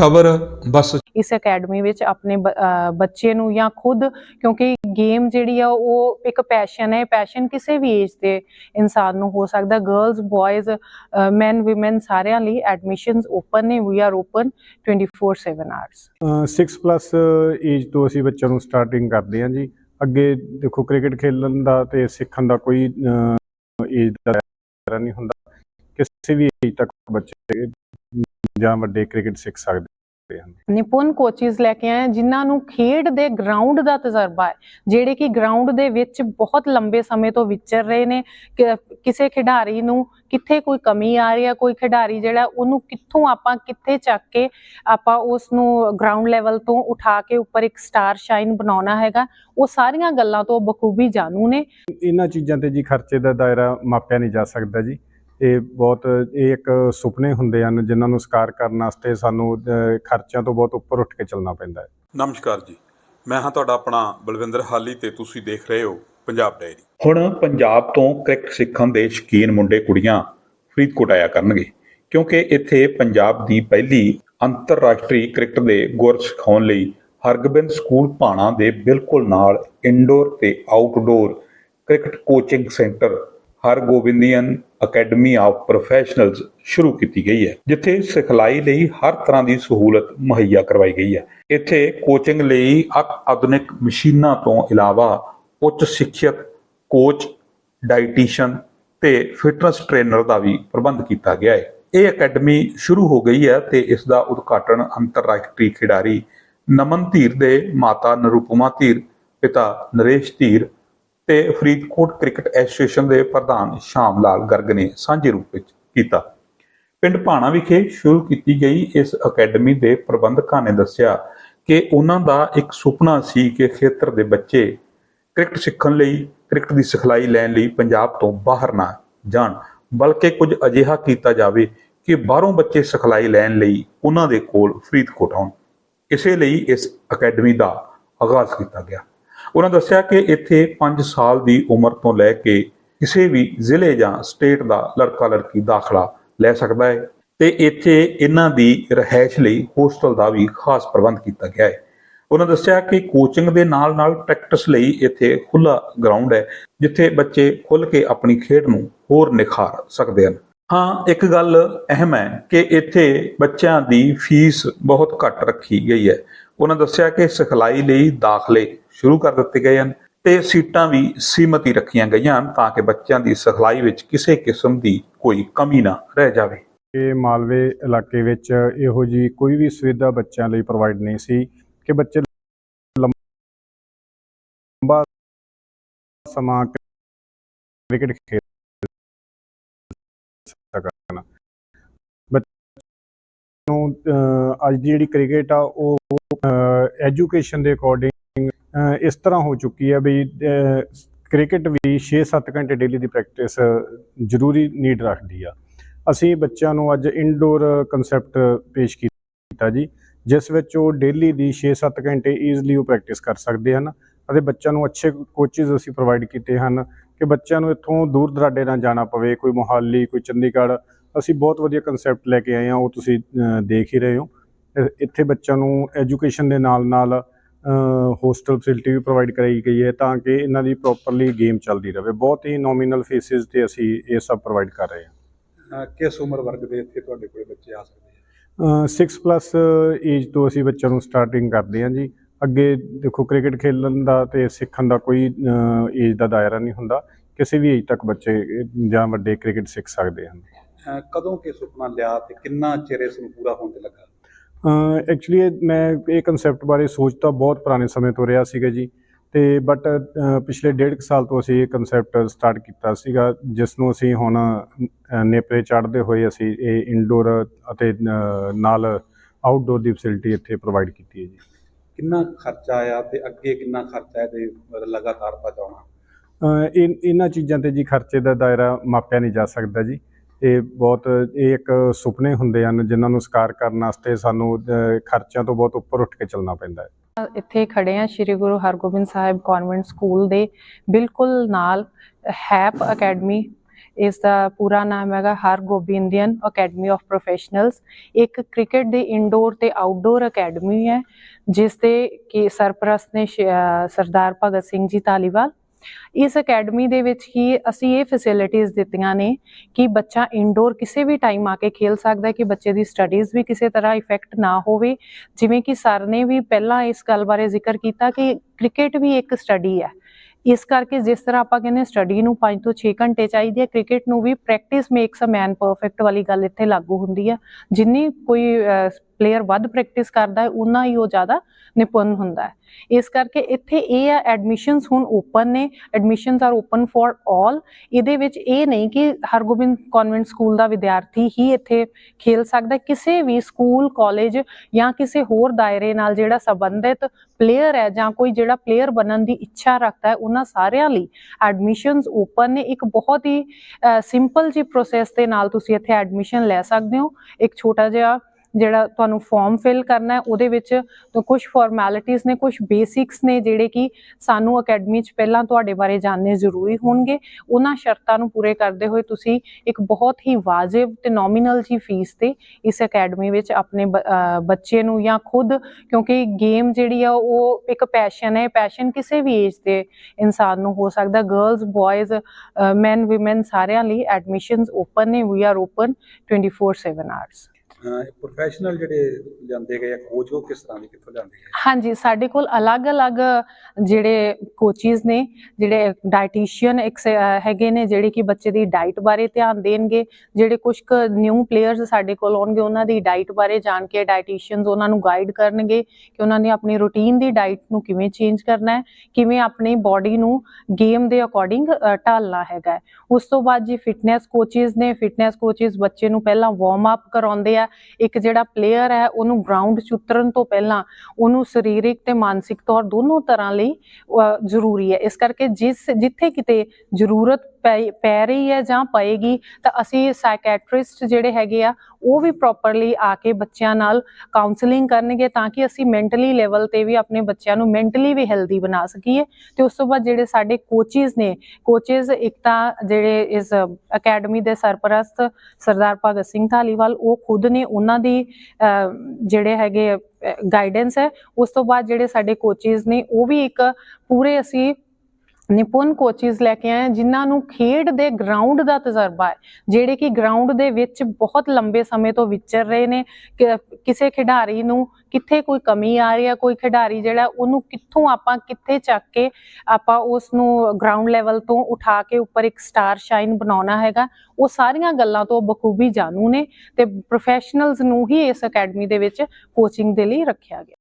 ਖਬਰ ਬਸ ਇਸ ਅਕੈਡਮੀ ਵਿੱਚ ਆਪਣੇ ਬੱਚੇ ਨੂੰ ਜਾਂ ਖੁਦ ਕਿਉਂਕਿ ਗੇਮ ਜਿਹੜੀ ਆ ਉਹ ਇੱਕ ਪੈਸ਼ਨ ਹੈ। ਪੈਸ਼ਨ ਕਿਸੇ ਵੀ ਏਜ ਦੇ ਇਨਸਾਨ ਨੂੰ ਹੋ ਸਕਦਾ। ਗਰਲਸ ਬॉयਜ਼ men women ਸਾਰਿਆਂ ਲਈ ਐਡਮਿਸ਼ਨਸ ਓਪਨ ਨੇ। We are open 24/7 hours 6 plus age ਤੋਂ ਅਸੀਂ ਬੱਚਿਆਂ ਨੂੰ ਸਟਾਰਟਿੰਗ ਕਰਦੇ ਹਾਂ ਜੀ। ਅੱਗੇ ਦੇਖੋ ਕ੍ਰਿਕਟ ਖੇਡਣ ਦਾ ਤੇ ਸਿੱਖਣ ਦਾ ਕੋਈ ਏਜ ਦਾ ਨਹੀਂ ਹੁੰਦਾ। ਕਿਸੇ ਵੀ ਏਜ ਤੱਕ ਬੱਚੇ ਜਾਂ ਵੱਡੇ ਕ੍ਰਿਕਟ ਸਿੱਖ ਸਕਦੇ ਹਨ। ਨਿਪੁੰਨ ਕੋਚਿਸ ਲੈ ਕੇ ਆਏ ਜਿਨ੍ਹਾਂ ਨੂੰ ਖੇਡ ਦੇ ਗਰਾਊਂਡ ਦਾ ਤਜਰਬਾ ਹੈ ਜਿਹੜੇ ਕਿ ਗਰਾਊਂਡ ਦੇ ਵਿੱਚ ਬਹੁਤ ਲੰਬੇ ਸਮੇਂ ਤੋਂ ਵਿਚਰ ਰਹੇ ਨੇ ਕਿਸੇ ਖਿਡਾਰੀ ਨੂੰ ਕਿੱਥੇ ਕੋਈ ਕਮੀ ਆ ਰਹੀ ਹੈ ਕੋਈ ਖਿਡਾਰੀ ਜਿਹੜਾ ਉਹਨੂੰ ਕਿੱਥੋਂ ਆਪਾਂ ਕਿੱਥੇ ਚੱਕ ਕੇ ਆਪਾਂ ਉਸ ਨੂੰ ਗਰਾਊਂਡ ਲੈਵਲ ਤੋਂ ਉਠਾ ਕੇ ਉੱਪਰ ਇੱਕ ਸਟਾਰ ਸ਼ਾਈਨ ਬਣਾਉਣਾ ਹੈਗਾ ਉਹ ਸਾਰੀਆਂ ਗੱਲਾਂ ਤੋਂ ਬਖੂਬੀ ਜਾਣੂ ਨੇ। ਇਹਨਾਂ ਚੀਜ਼ਾਂ ਤੇ ਜੀ ਖਰਚੇ ਦਾ ਦਾਇਰਾ ਮਾਪਿਆ ਨਹੀਂ ਜਾ ਸਕਦਾ ਜੀ। ਇਹ ਬਹੁਤ ਇਹ ਇੱਕ ਸੁਪਨੇ ਹੁੰਦੇ ਹਨ ਜਿਨ੍ਹਾਂ ਨੂੰ ਸਾਕਾਰ ਕਰਨ ਵਾਸਤੇ ਸਾਨੂੰ ਖਰਚਿਆਂ ਤੋਂ ਬਹੁਤ ਉੱਪਰ ਉੱਠ ਕੇ ਚੱਲਣਾ ਪੈਂਦਾ ਹੈ। ਨਮਸਕਾਰ ਜੀ। ਮੈਂ ਹਾਂ ਤੁਹਾਡਾ ਆਪਣਾ ਬਲਵਿੰਦਰ ਹਾਲੀ ਤੇ ਤੁਸੀਂ ਦੇਖ ਰਹੇ ਹੋ ਪੰਜਾਬ ਡਾਇਰੀ ਹੁਣ ਪੰਜਾਬ ਤੋਂ ਕ੍ਰਿਕਟ ਸਿੱਖਣ ਦੇ ਸ਼ਕੀਨ ਮੁੰਡੇ ਕੁੜੀਆਂ ਫਰੀਦਕੋਟ ਆਇਆ ਕਰਨਗੇ ਕਿਉਂਕਿ ਇੱਥੇ ਪੰਜਾਬ ਦੀ ਪਹਿਲੀ ਅੰਤਰਰਾਸ਼ਟਰੀ ਕ੍ਰਿਕਟ ਦੇ ਗੁਰ ਸਿਖਾਉਣ ਲਈ ਹਰਗੋਬਿੰਦ ਸਕੂਲ ਭਾਣਾ ਦੇ ਬਿਲਕੁਲ ਨਾਲ ਇਨਡੋਰ ਤੇ outdoor cricket coaching centre Hargobindian academy of professionals ਸ਼ੁਰੂ ਕੀਤੀ ਗਈ ਹੈ, ਜਿੱਥੇ ਸਿਖਲਾਈ ਲਈ ਹਰ ਤਰ੍ਹਾਂ ਦੀ ਸਹੂਲਤ ਮੁਹੱਈਆ ਕਰਵਾਈ ਗਈ ਹੈ। ਇੱਥੇ ਕੋਚਿੰਗ ਲਈ ਆਧੁਨਿਕ ਮਸ਼ੀਨਾਂ ਤੋਂ ਇਲਾਵਾ ਉੱਚ ਸਿੱਖਿਅਤ ਕੋਚ ਡਾਈਟੀਸ਼ੀਅਨ ਤੇ ਫਿਟਨੈਸ ਟ੍ਰੇਨਰ ਦਾ ਵੀ ਪ੍ਰਬੰਧ ਕੀਤਾ ਗਿਆ ਹੈ। ਇਹ ਅਕੈਡਮੀ ਸ਼ੁਰੂ ਹੋ ਗਈ ਹੈ ਤੇ ਇਸ ਦਾ ਉਦਘਾਟਨ ਅੰਤਰਰਾਸ਼ਟਰੀ ਖਿਡਾਰੀ ਨਮਨ ਧੀਰ ਦੇ ਮਾਤਾ ਨਰੂਪਮਾ ਧੀਰ, ਪਿਤਾ ਨਰੇਸ਼ ਧੀਰ ਤੇ ਫਰੀਦਕੋਟ ਕ੍ਰਿਕਟ ਐਸੋਸੀਏਸ਼ਨ ਦੇ ਪ੍ਰਧਾਨ ਸ਼ਾਮ ਲਾਲ ਗਰਗ ਨੇ ਸਾਂਝੇ ਰੂਪ ਵਿੱਚ ਕੀਤਾ। ਪਿੰਡ ਭਾਣਾ ਵਿਖੇ ਸ਼ੁਰੂ ਕੀਤੀ ਗਈ ਇਸ ਅਕੈਡਮੀ ਦੇ ਪ੍ਰਬੰਧਕਾਂ ਨੇ ਦੱਸਿਆ ਕਿ ਉਹਨਾਂ ਦਾ ਇੱਕ ਸੁਪਨਾ ਸੀ ਕਿ ਖੇਤਰ ਦੇ ਬੱਚੇ ਕ੍ਰਿਕਟ ਸਿੱਖਣ ਲਈ, ਕ੍ਰਿਕਟ ਦੀ ਸਿਖਲਾਈ ਲੈਣ ਲਈ ਪੰਜਾਬ ਤੋਂ ਬਾਹਰ ਨਾ ਜਾਣ, ਬਲਕਿ ਕੁਝ ਅਜਿਹਾ ਕੀਤਾ ਜਾਵੇ ਕਿ ਬਾਹਰੋਂ ਬੱਚੇ ਸਿਖਲਾਈ ਲੈਣ ਲਈ ਉਹਨਾਂ ਦੇ ਕੋਲ ਫਰੀਦਕੋਟ ਆਉਣ। ਇਸੇ ਲਈ ਇਸ ਅਕੈਡਮੀ ਦਾ ਆਗਾਜ਼ ਕੀਤਾ ਗਿਆ। ਉਹਨਾਂ ਦੱਸਿਆ ਕਿ ਇੱਥੇ 5 ਸਾਲ ਦੀ ਉਮਰ ਤੋਂ ਲੈ ਕੇ ਕਿਸੇ ਵੀ ਜ਼ਿਲ੍ਹੇ ਜਾਂ ਸਟੇਟ ਦਾ ਲੜਕਾ ਲੜਕੀ ਦਾਖਲਾ ਲੈ ਸਕਦਾ ਹੈ ਤੇ ਇੱਥੇ ਇਹਨਾਂ ਦੀ ਰਹਿائش ਲਈ ਹੋਸਟਲ ਦਾ ਵੀ ਖਾਸ ਪ੍ਰਬੰਧ ਕੀਤਾ ਗਿਆ ਹੈ। ਉਹਨਾਂ ਦੱਸਿਆ ਕਿ ਕੋਚਿੰਗ ਦੇ ਨਾਲ-ਨਾਲ ਪ੍ਰੈਕਟਿਸ ਲਈ ਇੱਥੇ ਖੁੱਲਾ ਗਰਾਊਂਡ ਹੈ, ਜਿੱਥੇ ਬੱਚੇ ਖੁੱਲ ਕੇ ਆਪਣੀ ਖੇਡ ਨੂੰ ਹੋਰ ਨਿਖਾਰ ਸਕਦੇ ਹਨ। ਹਾਂ, ਇੱਕ ਗੱਲ ਅਹਿਮ ਹੈ ਕਿ ਇੱਥੇ ਬੱਚਿਆਂ ਦੀ ਫੀਸ ਬਹੁਤ ਘੱਟ ਰੱਖੀ ਗਈ ਹੈ। ਉਹਨਾਂ ਦੱਸਿਆ ਕਿ ਸਿਖਲਾਈ ਲਈ ਦਾਖਲੇ ਸ਼ੁਰੂ ਕਰ ਦਿੱਤੇ ਗਏ ਹਨ ਤੇ ਸੀਟਾਂ ਵੀ ਸੀਮਤੀ ਰੱਖੀਆਂ ਗਈਆਂ ਹਨ ਤਾਂ ਕਿ ਬੱਚਿਆਂ ਦੀ ਸਿਖਲਾਈ ਵਿੱਚ ਕਿਸੇ ਕਿਸਮ ਦੀ ਕੋਈ ਕਮੀ ਨਾ ਰਹਿ ਜਾਵੇ। ਇਹ ਮਾਲਵੇ ਇਲਾਕੇ ਵਿੱਚ ਇਹੋ ਜੀ ਕੋਈ ਵੀ ਸੁਵਿਧਾ ਬੱਚਿਆਂ ਲਈ ਪ੍ਰੋਵਾਈਡ ਨਹੀਂ ਸੀ ਕਿ ਬੱਚੇ ਲੰਬਾ ਸਮਾਂ ਕ੍ਰਿਕਟ ਖੇਡ ਸਕਣ ਬੱਚਿਆਂ ਨੂੰ ਅੱਜ ਦੀ ਜਿਹੜੀ ਕ੍ਰਿਕਟ ਆ, ਉਹ ਐਜੂਕੇਸ਼ਨ ਦੇ ਅਕੋਰਡਿੰਗ ਇਸ ਤਰ੍ਹਾਂ ਹੋ ਚੁੱਕੀ ਹੈ ਵੀ ਕ੍ਰਿਕਟ ਵੀ 6-7 ਘੰਟੇ ਡੇਲੀ ਦੀ ਪ੍ਰੈਕਟਿਸ ਜ਼ਰੂਰੀ ਨੀਡ ਰੱਖਦੀ ਆ। ਅਸੀਂ ਬੱਚਿਆਂ ਨੂੰ ਅੱਜ ਇਨਡੋਰ ਕਨਸੈਪਟ ਪੇਸ਼ ਕੀਤਾ ਜੀ, ਜਿਸ ਵਿੱਚ ਉਹ ਡੇਲੀ ਦੀ 6-7 ਘੰਟੇ ਈਜ਼ਲੀ ਉਹ ਪ੍ਰੈਕਟਿਸ ਕਰ ਸਕਦੇ ਹਨ ਅਤੇ ਬੱਚਿਆਂ ਨੂੰ ਅੱਛੇ ਕੋਚਿਸ ਅਸੀਂ ਪ੍ਰੋਵਾਈਡ ਕੀਤੇ ਹਨ ਕਿ ਬੱਚਿਆਂ ਨੂੰ ਇੱਥੋਂ ਦੂਰ ਦਰਾਡੇ ਨਾ ਜਾਣਾ ਪਵੇ, ਕੋਈ ਮੁਹਾਲੀ, ਕੋਈ ਚੰਡੀਗੜ੍ਹ ਅਸੀਂ ਬਹੁਤ ਵਧੀਆ ਕਨਸੈਪਟ ਲੈ ਕੇ ਆਏ ਹਾਂ ਉਹ ਤੁਸੀਂ ਦੇਖ ਹੀ ਰਹੇ ਹੋ। ਇੱਥੇ ਬੱਚਿਆਂ ਨੂੰ ਐਜੂਕੇਸ਼ਨ ਦੇ ਨਾਲ ਨਾਲ ਹੋਸਟਲ ਫੈਸਿਲਿਟੀ ਵੀ ਪ੍ਰੋਵਾਈਡ ਕਰਾਈ ਗਈ ਹੈ ਤਾਂ ਕਿ ਇਹਨਾਂ ਦੀ ਪ੍ਰੋਪਰਲੀ ਗੇਮ ਚੱਲਦੀ ਰਹੇ। ਬਹੁਤ ਹੀ ਨੋਮੀਨਲ ਫੀਸਿਸ ਤੇ ਅਸੀਂ ਇਹ ਸਭ ਪ੍ਰੋਵਾਈਡ ਕਰ ਰਹੇ ਹਾਂ। ਕਿਸ ਉਮਰ ਵਰਗ ਦੇ ਇੱਥੇ ਤੁਹਾਡੇ ਕੋਲੇ ਬੱਚੇ ਆ ਸਕਦੇ ਆ? 6 ਪਲੱਸ ਏਜ ਤੋਂ ਅਸੀਂ ਬੱਚਿਆਂ ਨੂੰ ਸਟਾਰਟਿੰਗ ਕਰਦੇ ਹਾਂ ਜੀ। ਅੱਗੇ ਦੇਖੋ ਕ੍ਰਿਕਟ ਖੇਡਣ ਦਾ ਤੇ ਸਿੱਖਣ ਦਾ ਕੋਈ ਏਜ ਦਾ ਦਾਇਰਾ ਨਹੀਂ ਹੁੰਦਾ। ਕਿਸੇ ਵੀ ਏਜ ਤੱਕ ਬੱਚੇ ਜਾਂ ਵੱਡੇ ਕ੍ਰਿਕਟ ਸਿੱਖ ਸਕਦੇ ਹਨ। ਕਦੋਂ ਕਿ ਸੁਪਨਾ ਲਿਆ ਤੇ ਕਿੰਨਾ ਚਿਰ ਇਸ ਨੂੰ ਪੂਰਾ ਹੋਣ ਤੇ ਲੱਗਾ? ਐਕਚੁਅਲੀ ਮੈਂ ਇਹ ਕਨਸੈਪਟ ਬਾਰੇ ਸੋਚਦਾ ਬਹੁਤ ਪੁਰਾਣੇ ਸਮੇਂ ਤੋਂ ਰਿਹਾ ਸੀਗਾ ਜੀ। ਤੇ ਬਟ ਪਿਛਲੇ ਡੇਢ ਕੁ ਸਾਲ ਤੋਂ ਅਸੀਂ ਇਹ ਕਨਸੈਪਟ ਸਟਾਰਟ ਕੀਤਾ ਸੀਗਾ ਜਿਸ ਨੂੰ ਅਸੀਂ ਹੁਣ ਨੇਪਰੇ ਚੜ੍ਹਦੇ ਹੋਏ ਅਸੀਂ ਇਹ ਇਨਡੋਰ ਅਤੇ ਨਾਲ ਆਊਟਡੋਰ ਦੀ ਫੈਸਿਲਿਟੀ ਇੱਥੇ ਪ੍ਰੋਵਾਈਡ ਕੀਤੀ ਹੈ ਜੀ। ਕਿੰਨਾ ਖਰਚਾ ਆਇਆ ਤੇ ਅੱਗੇ ਕਿੰਨਾ ਖਰਚਾ ਹੈ ਤੇ ਲਗਾਤਾਰ ਪਹੁੰਚਾਉਣਾ? ਇਹਨਾਂ ਚੀਜ਼ਾਂ ਤੇ ਜੀ ਖਰਚੇ ਦਾ ਦਾਇਰਾ ਮਾਪਿਆ ਨਹੀਂ ਜਾ ਸਕਦਾ ਜੀ। ਇਹ ਬਹੁਤ, ਇਹ ਇੱਕ ਸੁਪਨੇ ਹੁੰਦੇ ਹਨ ਜਿਨ੍ਹਾਂ ਨੂੰ ਸਾਕਾਰ ਕਰਨ ਵਾਸਤੇ ਸਾਨੂੰ ਖਰਚਿਆਂ ਤੋਂ ਬਹੁਤ ਉੱਪਰ ਉੱਠ ਕੇ ਚੱਲਣਾ ਪੈਂਦਾ ਹੈ। ਇੱਥੇ ਖੜੇ ਆ ਸ੍ਰੀ ਗੁਰੂ ਹਰਗੋਬਿੰਦ ਸਾਹਿਬ ਕਨਵੈਂਟ ਸਕੂਲ ਦੇ ਬਿਲਕੁਲ ਨਾਲ ਹੈਪ ਅਕੈਡਮੀ, ਇਸ ਦਾ ਪੂਰਾ ਨਾਮ ਹੈਗਾ ਹਰਗੋਬਿੰਦੀਅਨ ਅਕੈਡਮੀ ਆਫ ਪ੍ਰੋਫੈਸ਼ਨਲਸ। ਇੱਕ ਕ੍ਰਿਕਟ ਦੀ ਇਨਡੋਰ ਤੇ ਆਊਟਡੋਰ ਅਕੈਡਮੀ ਹੈ, ਜਿਸ ਦੇ ਕਿ ਸਰਪ੍ਰਸਤ ਨੇ ਸਰਦਾਰ ਭਗਤ ਸਿੰਘ ਜੀ ਧਾਲੀਵਾਲ ਇਸ ਅਕੈਡਮੀ ਦੇ ਵਿੱਚ ਹੀ ਅਸੀਂ ਇਹ ਫੈਸਿਲਿਟੀਆਂ ਦਿੱਤੀਆਂ ਨੇ ਕਿ ਬੱਚਾ ਇਨਡੋਰ ਕਿਸੇ ਵੀ ਟਾਈਮ ਆ ਕੇ ਖੇਲ ਸਕਦਾ ਹੈ, ਕਿ ਬੱਚੇ ਦੀ ਸਟੱਡੀਜ਼ ਵੀ ਕਿਸੇ ਤਰ੍ਹਾਂ ਇਫੈਕਟ ਨਾ ਹੋਵੇ। ਜਿਵੇਂ ਕਿ ਸਰ ਨੇ ਵੀ ਪਹਿਲਾਂ ਇਸ ਗੱਲ ਬਾਰੇ ਜ਼ਿਕਰ ਕੀਤਾ ਕਿ ਕ੍ਰਿਕਟ ਵੀ ਇੱਕ ਸਟੱਡੀ ਹੈ। ਇਸ ਕਰਕੇ ਜਿਸ ਤਰ੍ਹਾਂ ਆਪਾਂ ਕਹਿੰਦੇ ਸਟੱਡੀ ਨੂੰ 5 ਤੋਂ 6 ਘੰਟੇ ਚਾਹੀਦੇ ਆ ਕ੍ਰਿਕਟ ਨੂੰ ਵੀ practice makes a man perfect ਵਾਲੀ ਗੱਲ ਇੱਥੇ ਲਾਗੂ ਹੁੰਦੀ ਹੈ ਜਿੰਨੀ ਕੋਈ ਪਲੇਅਰ ਵੱਧ ਪ੍ਰੈਕਟਿਸ ਕਰਦਾ ਹੈ ਉਨਾ ਹੀ ਉਹ ਜ਼ਿਆਦਾ ਨਿਪੁੰਨ ਹੁੰਦਾ ਹੈ। ਇਸ ਕਰਕੇ ਇੱਥੇ ਇਹ ਆ ਐਡਮਿਸ਼ਨਸ ਹੁਣ ਓਪਨ ਨੇ admissions are open for all ਇਹਦੇ ਵਿੱਚ ਇਹ ਨਹੀਂ ਕਿ ਹਰਗੋਬਿੰਦ ਕਨਵੈਂਟ ਸਕੂਲ ਦਾ ਵਿਦਿਆਰਥੀ ਹੀ ਇੱਥੇ ਖੇਲ ਸਕਦਾ ਕਿਸੇ ਵੀ ਸਕੂਲ ਕਾਲਜ ਜਾਂ ਕਿਸੇ ਹੋਰ ਦਾਇਰੇ ਨਾਲ ਜਿਹੜਾ ਸੰਬੰਧਿਤ ਪਲੇਅਰ ਹੈ ਜਾਂ ਕੋਈ ਜਿਹੜਾ ਪਲੇਅਰ ਬਣਨ ਦੀ ਇੱਛਾ ਰੱਖਦਾ ਹੈ, ਉਹਨਾਂ ਸਾਰਿਆਂ ਲਈ ਐਡਮਿਸ਼ਨਸ ਓਪਨ ਨੇ। ਇੱਕ ਬਹੁਤ ਹੀ ਸਿੰਪਲ ਜੀ ਪ੍ਰੋਸੈਸ ਦੇ ਨਾਲ ਤੁਸੀਂ ਇੱਥੇ ਐਡਮਿਸ਼ਨ ਲੈ ਸਕਦੇ ਹੋ। ਇੱਕ ਛੋਟਾ ਜਿਹਾ ਜਿਹੜਾ ਤੁਹਾਨੂੰ ਫਾਰਮ ਫਿਲ ਕਰਨਾ ਹੈ, ਉਹਦੇ ਵਿੱਚ ਕੁਝ ਫਾਰਮੈਲਿਟੀਆਂ ਨੇ ਕੁਝ ਬੇਸਿਕਸ ਨੇ ਜਿਹੜੇ ਕਿ ਸਾਨੂੰ ਅਕੈਡਮੀ 'ਚ ਪਹਿਲਾਂ ਤੁਹਾਡੇ ਬਾਰੇ ਜਾਣਨੇ ਜ਼ਰੂਰੀ ਹੋਣਗੇ। ਉਹਨਾਂ ਸ਼ਰਤਾਂ ਨੂੰ ਪੂਰੇ ਕਰਦੇ ਹੋਏ ਤੁਸੀਂ ਇੱਕ ਬਹੁਤ ਹੀ ਵਾਜਿਬ ਤੇ ਨੋਮੀਨਲ ਜੀ ਫੀਸ ਤੇ ਇਸ ਅਕੈਡਮੀ ਵਿੱਚ ਆਪਣੇ ਬ- ਬੱਚੇ ਨੂੰ ਜਾਂ ਖੁਦ, ਕਿਉਂਕਿ ਗੇਮ ਜਿਹੜੀ ਆ ਉਹ ਇੱਕ ਪੈਸ਼ਨ ਹੈ। ਪੈਸ਼ਨ ਕਿਸੇ ਵੀ ਏਜ ਦੇ ਇਨਸਾਨ ਨੂੰ ਹੋ ਸਕਦਾ। ਗਰਲਸ ਬॉयਜ਼ men, women ਸਾਰਿਆਂ ਲਈ ਐਡਮਿਸ਼ਨਸ ਓਪਨ ਨੇ। We are open 24/7 hours professional ਜਿਹੜੇ ਜਾਂਦੇ ਗਏ ਕੋਚ ਉਹ ਕਿਸ ਤਰ੍ਹਾਂ ਦੇ, ਕਿੱਥੋਂ ਜਾਂਦੇ ਹੈ ਹਾਂਜੀ, ਸਾਡੇ ਕੋਲ ਅਲੱਗ-ਅਲੱਗ ਜਿਹੜੇ ਕੋਚਿਸ ਨੇ, ਜਿਹੜੇ ਡਾਈਟੀਸ਼ੀਅਨ ਹੈਗੇ ਨੇ, ਜਿਹੜੇ ਕਿ ਬੱਚੇ ਦੀ ਡਾਈਟ ਬਾਰੇ ਧਿਆਨ ਦੇਣਗੇ, ਜਿਹੜੇ ਕੁਝ ਕੁ ਨਿਊ ਪਲੇਅਰਸ ਸਾਡੇ ਕੋਲ ਆਉਣਗੇ, ਉਹਨਾਂ ਦੀ ਡਾਈਟ ਬਾਰੇ ਜਾਣ ਕੇ ਡਾਈਟੀਸ਼ੀਅਨਸ ਉਹਨਾਂ ਨੂੰ ਗਾਈਡ ਕਰਨਗੇ ਕਿ ਉਹਨਾਂ ਨੇ ਆਪਣੀ ਰੂਟੀਨ ਦੀ ਡਾਈਟ ਨੂੰ ਕਿਵੇਂ ਚੇਂਜ ਕਰਨਾ ਹੈ, ਕਿਵੇਂ ਆਪਣੀ ਬਾਡੀ ਨੂੰ ਗੇਮ ਦੇ ਅਕੋਰਡਿੰਗ ਢਾਲਣਾ ਹੈਗਾ ਉਸ ਤੋਂ ਬਾਅਦ ਜੀ ਫਿਟਨੈਸ ਕੋਚਿਸ ਨੇ ਫਿਟਨੈਸ ਕੋਚਿਸ ਬੱਚੇ ਨੂੰ ਪਹਿਲਾਂ ਵਾਰਮ ਅਪ ਕਰਾਉਂਦੇ ਆ ਇੱਕ ਜਿਹੜਾ ਪਲੇਅਰ ਹੈ ਉਹਨੂੰ ਗਰਾਊਂਡ 'ਚ ਉਤਰਨ ਤੋਂ ਪਹਿਲਾਂ ਉਹਨੂੰ ਸਰੀਰਕ ਤੇ ਮਾਨਸਿਕ ਤੌਰ ਦੋਨੋਂ ਤਰ੍ਹਾਂ ਲਈ ਅਹ, ਜ਼ਰੂਰੀ ਹੈ। ਇਸ ਕਰਕੇ ਜਿਸ ਜਿੱਥੇ ਕਿਤੇ ਜ਼ਰੂਰਤ ਪੈ- ਪੈ ਰਹੀ ਹੈ ਜਾਂ ਪਏਗੀ ਤਾਂ ਅਸੀਂ ਸਾਈਕੈਟ੍ਰਿਸਟ ਜਿਹੜੇ ਹੈਗੇ ਆ ਉਹ ਵੀ ਪ੍ਰੋਪਰਲੀ ਆ ਕੇ ਬੱਚਿਆਂ ਨਾਲ ਕਾਉਂਸਲਿੰਗ ਕਰਨਗੇ ਤਾਂ ਕਿ ਅਸੀਂ ਮੈਂਟਲੀ ਲੈਵਲ ਤੇ ਵੀ ਆਪਣੇ ਬੱਚਿਆਂ ਨੂੰ ਮੈਂਟਲੀ ਵੀ ਹੈਲਦੀ ਬਣਾ ਸਕੀਏ। ਤੇ ਉਸ ਤੋਂ ਬਾਅਦ ਜਿਹੜੇ ਸਾਡੇ ਕੋਚਿਸ ਨੇ ਕੋਚਿਸ ਇੱਕ ਤਾਂ ਜਿਹੜੇ ਇਸ ਅਕੈਡਮੀ ਦੇ ਸਰਪ੍ਰਸਤ ਸਰਦਾਰ ਭਗਤ ਸਿੰਘ ਧਾਲੀਵਾਲ ਉਹ ਖੁਦ ਨੇ ਉਹਨਾਂ ਦੀ ਅਹ, ਜਿਹੜੇ ਹੈਗੇ ਗਾਈਡੈਂਸ ਹੈ। ਉਸ ਤੋਂ ਬਾਅਦ ਜਿਹੜੇ ਸਾਡੇ ਕੋਚਿਸ ਨੇ ਉਹ ਵੀ ਇੱਕ ਪੂਰੇ ਅਸੀਂ ਨਿਪੁੰਨ ਕੋਚਿਸ ਲੈ ਕੇ ਆਏ ਹਾਂ, ਜਿਨ੍ਹਾਂ ਨੂੰ ਖੇਡ ਦੇ ਗਰਾਊਂਡ ਦਾ ਤਜਰਬਾ ਹੈ ਜਿਹੜੇ ਕਿ ਗਰਾਊਂਡ ਦੇ ਵਿੱਚ ਬਹੁਤ ਲੰਬੇ ਸਮੇਂ ਤੋਂ ਵਿਚਰ ਰਹੇ ਨੇ ਕਿ- ਕਿਸੇ ਖਿਡਾਰੀ ਨੂੰ ਕਿੱਥੇ ਕੋਈ ਕਮੀ ਆ ਰਹੀ ਹੈ ਕੋਈ ਖਿਡਾਰੀ ਜਿਹੜਾ ਉਹਨੂੰ ਕਿੱਥੋਂ ਆਪਾਂ ਕਿੱਥੇ ਚੱਕ ਕੇ ਆਪਾਂ ਉਸ ਨੂੰ ਗਰਾਊਂਡ ਲੈਵਲ ਤੋਂ ਉਠਾ ਕੇ ਉੱਪਰ ਇੱਕ ਸਟਾਰ ਸ਼ਾਈਨ ਬਣਾਉਣਾ ਹੈਗਾ ਉਹ ਸਾਰੀਆਂ ਗੱਲਾਂ ਤੋਂ ਬਖੂਬੀ ਜਾਣੂ ਨੇ ਤੇ ਪ੍ਰੋਫੈਸ਼ਨਲਸ ਨੂੰ ਹੀ ਇਸ ਅਕੈਡਮੀ ਦੇ ਵਿੱਚ ਕੋਚਿੰਗ ਦੇ ਲਈ ਰੱਖਿਆ ਗਿਆ।